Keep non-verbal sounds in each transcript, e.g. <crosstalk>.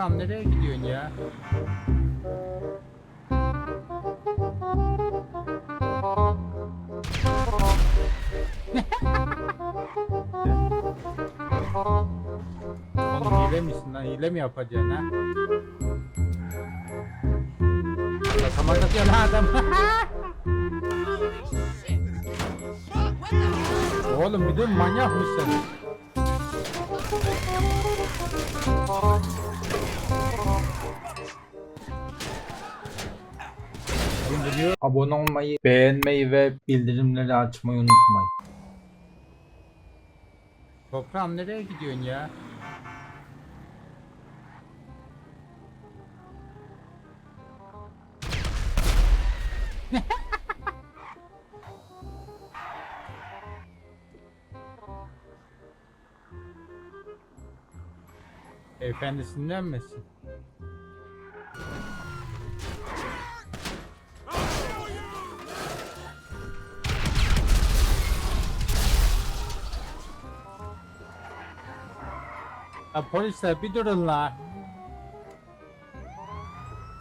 Toprağım nereye gidiyorsun ya? Oğlum hile misin lan? Hile mi yapacaksın ha? Basamak atıyor lan adam. Oğlum bir dur manyak mısın? Abone olmayı, beğenmeyi ve bildirimleri açmayı unutmayın. Toprağım nereye gidiyorsun ya? <laughs> Efendisinden misin? Ya polisler bir durun la.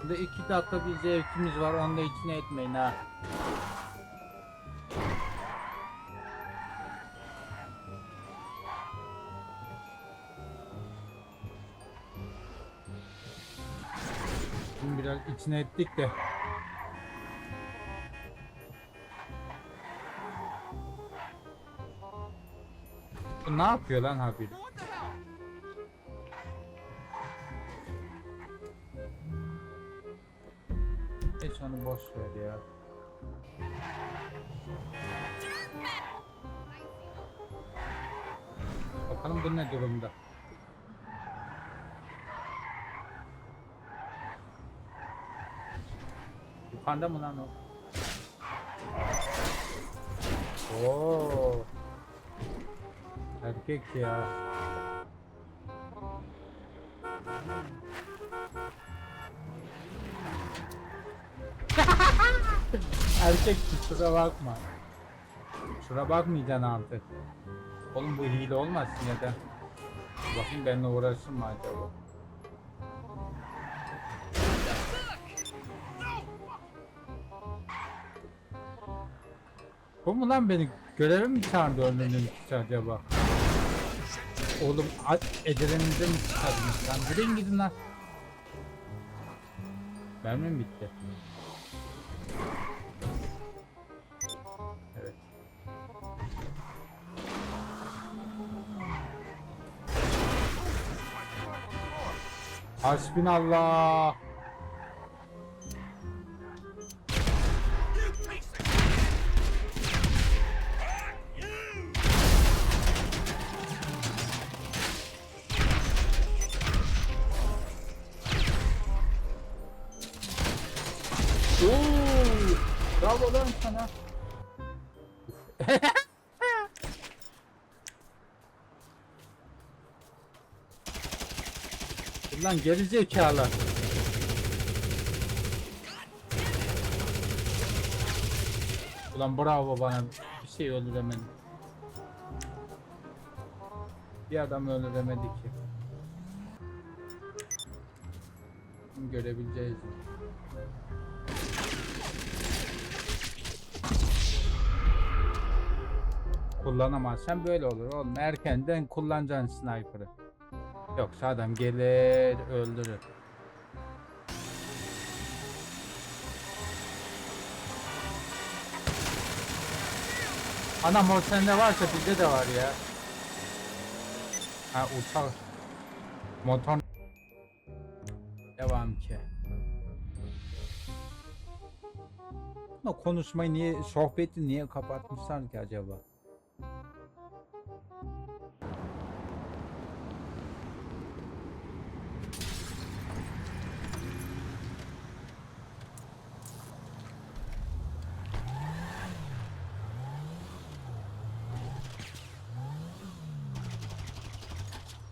Burada iki dakika bir zevkimiz var onu da içine etmeyin ha. Biraz içine ettik de. Bu ne yapıyor lan haberi? Hiç onu boş ver ya. Bakalım bu ne durumda? Yukarıda mı lan o? Oo. Erkek ya. <laughs> Erkek kusura bakma. Kusura bakmayacaksın artık. Oğlum bu hile olmasın ya da. Bakayım benimle uğraşır mı acaba? Bu mu lan beni göreve mi çağırdı önünün acaba? Oğlum ecelinize mi çıkardınız lan? Gidin gidin lan. Mermi mi bitti? Evet. Hasbinallah. Ulan geri zekalı. Ulan bravo bana bir şey öldüremedim. Bir adam öldüremedi ki. Görebileceğiz. Kullanamazsan böyle olur oğlum. Erkenden kullanacaksın sniper'ı. Yoksa adam gelir öldürür. Anam o sende varsa bizde de var ya. Ha uçak. Motor. Devam ki. Ama konuşmayı niye, sohbeti niye kapatmışlar ki acaba?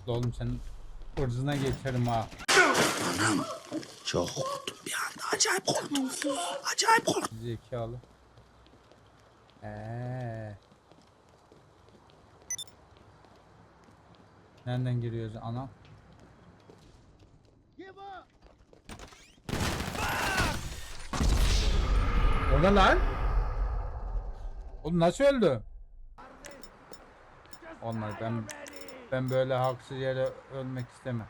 Oğlum sen ırzına geçerim ha. Anam çok korktum bir anda. Acayip korktum. Acayip korktum. Zekalı. Eee. Nereden giriyoruz ana? O ne lan? Oğlum nasıl öldü? Olmaz ben ben böyle haksız yere ölmek istemem.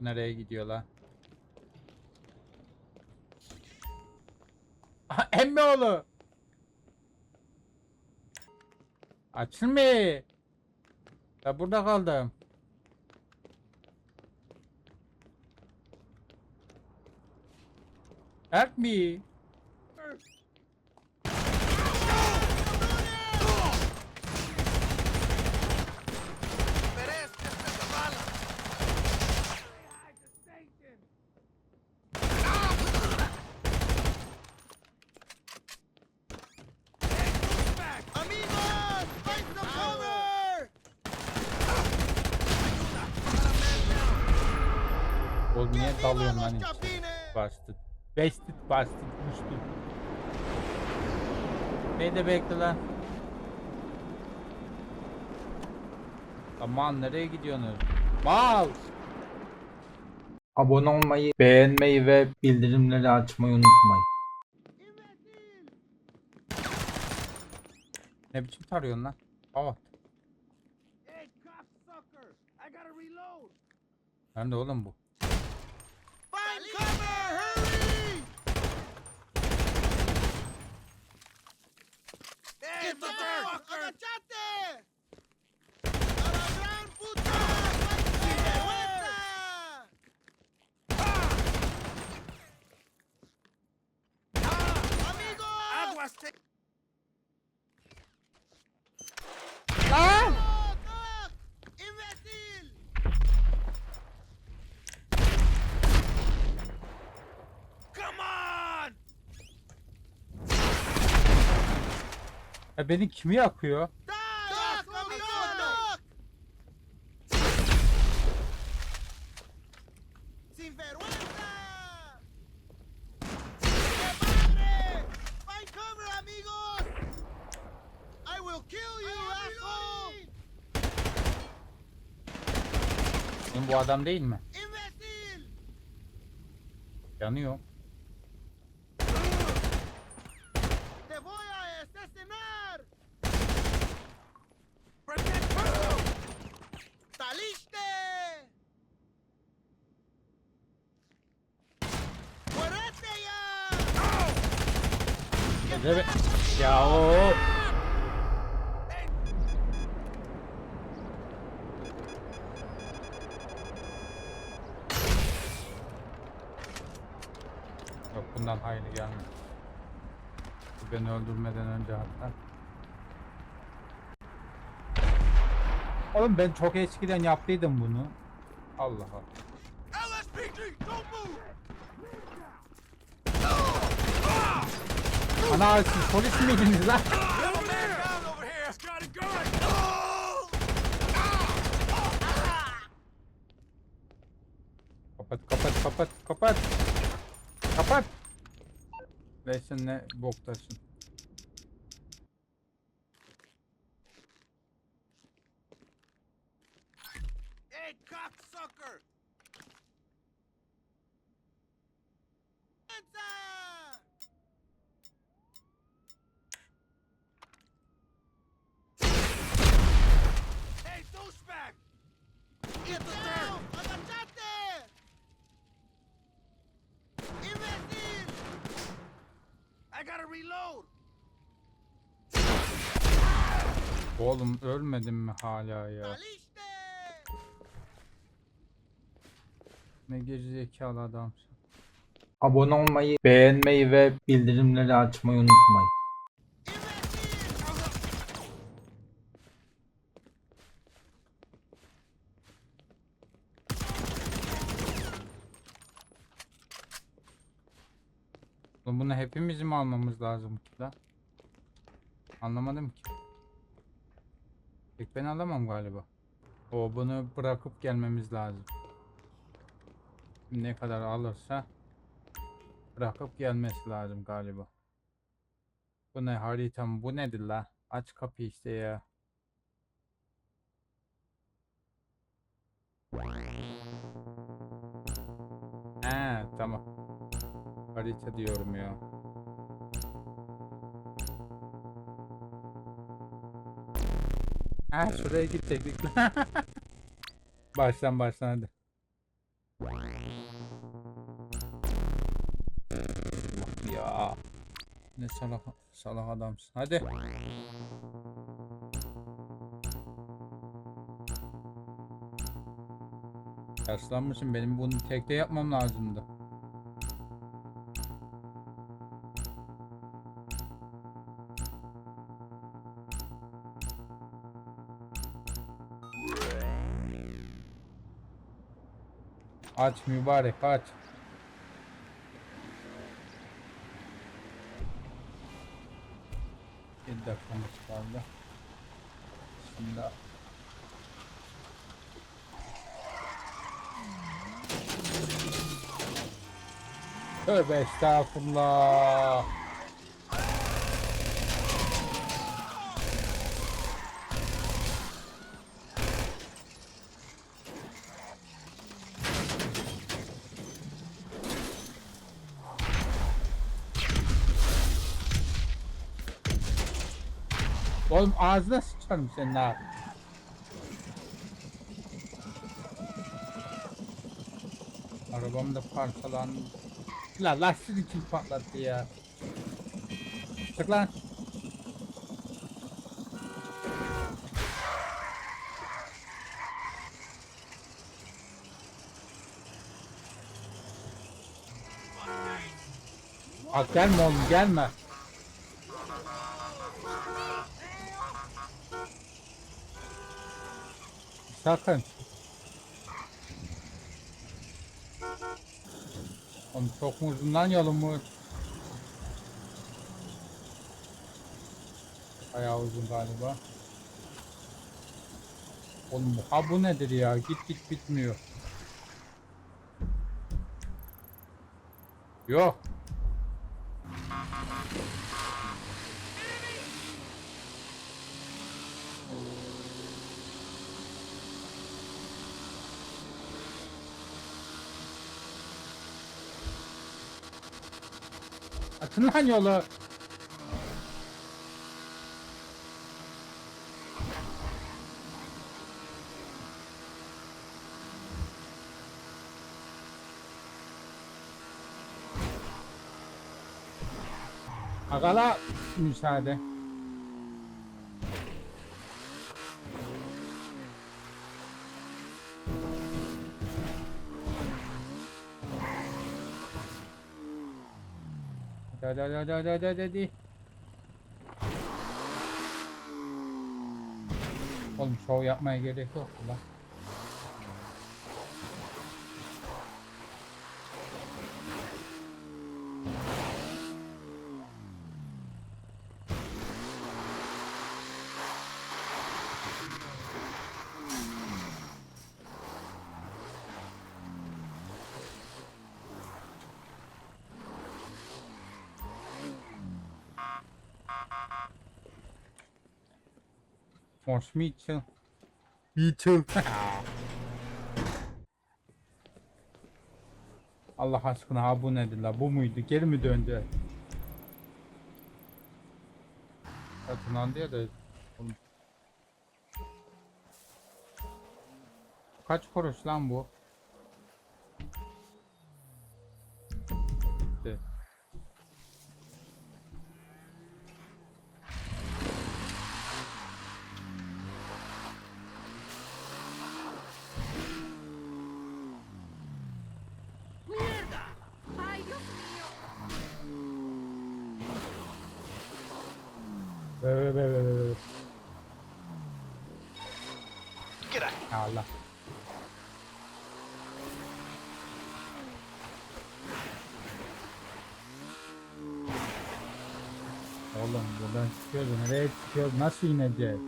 Nereye gidiyor lan? Aha, <laughs> Emmi oğlu. Açılmıyor. Ya burada kaldım. Help me. Oğlum niye ¡Que dalıyorsun viva lan chapines! Bastı. Bestit bastı. Düştü. Beni de bekle lan. Aman nereye gidiyorsunuz? Mal! Abone olmayı, beğenmeyi ve bildirimleri açmayı unutmayın. Ne biçim tarıyorsun lan? Aa. Nerede oğlum bu? Will kill you, asshole! Oğlum bu adam değil mi? Yanıyor. Ya o. Yok bundan hayır gelmez. Bu Beni öldürmeden önce hatta. Oğlum ben çok eskiden yaptıydım bunu. Allah Allah. LSPD, don't move! Ana siz polis miydiniz lan? Kapat kapat kapat kapat. Kapat. Sen ne boktasın. Hey, cocksucker! Oğlum ölmedin mi hala ya? Ne gerizekalı adamsın. Abone olmayı, beğenmeyi ve bildirimleri açmayı unutmayın. Oğlum bunu hepimiz mi almamız lazım ki lan? Anlamadım ki. Tek ben alamam galiba. O bunu bırakıp gelmemiz lazım. Ne kadar alırsa bırakıp gelmesi lazım galiba. Bu ne haritam bu nedir la? Aç kapıyı işte ya. He tamam. Harita diyorum ya. Ha şuraya gidecektik. <laughs> baştan baştan hadi. Ya. Ne salak salak adamsın. Hadi. Terslanmışım. Benim bunu tekte yapmam lazımdı. Aç mübarek aç. Bir dakikamız kaldı. Şimdi Tövbe estağfurullah. Oğlum ağzına sıçarım senin ha. Arabam da parçalandı. La lastik için patlattı ya. Çık lan. Bak gelme oğlum gelme. Sakın. Oğlum çok mu uzun lan yolumuz? Bayağı uzun galiba. Oğlum ha bu nedir ya? Git git bitmiyor. Yok. Atın lan yolu. Agala müsaade. Hadi hadi hadi hadi hadi hadi hadi. Oğlum şov yapmaya gerek yok lan. Force Mitchell. Mitchell. <laughs> Allah aşkına ha bu nedir la? Bu muydu? Geri mi döndü? Ya da Oğlum. Kaç kuruş lan bu? Ve ve ve ve ve ve. G'day. Allah. Oğlum buradan çıkıyoruz. Nereye çıkıyoruz? Nasıl ineceğiz?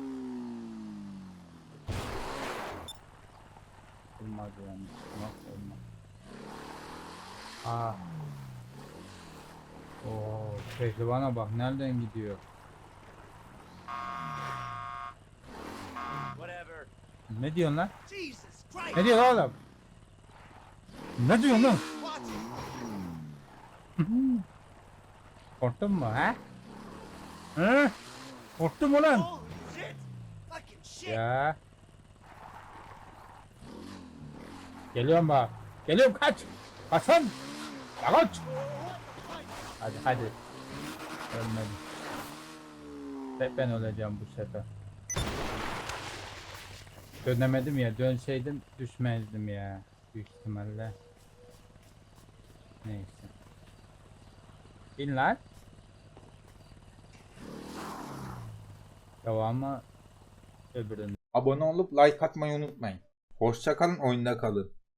olmaz yani. Nasıl olmaz? Aa. Oo, pehlivana bak nereden gidiyor? Ne diyorsun lan? Ne diyor oğlum? Ne diyorsun lan? Korktun mu ha? Hı? Korktun mu lan? Ya. Geliyorum bak. Geliyorum kaç. Kaç lan. Ya kaç. Hadi hadi. Ölmedim. Hep ben öleceğim bu sefer. Dönemedim ya. Dönseydim düşmezdim ya. Büyük ihtimalle. Neyse. Bin lan. Devamı öbüründe. Abone olup like atmayı unutmayın. Hoşçakalın oyunda kalın.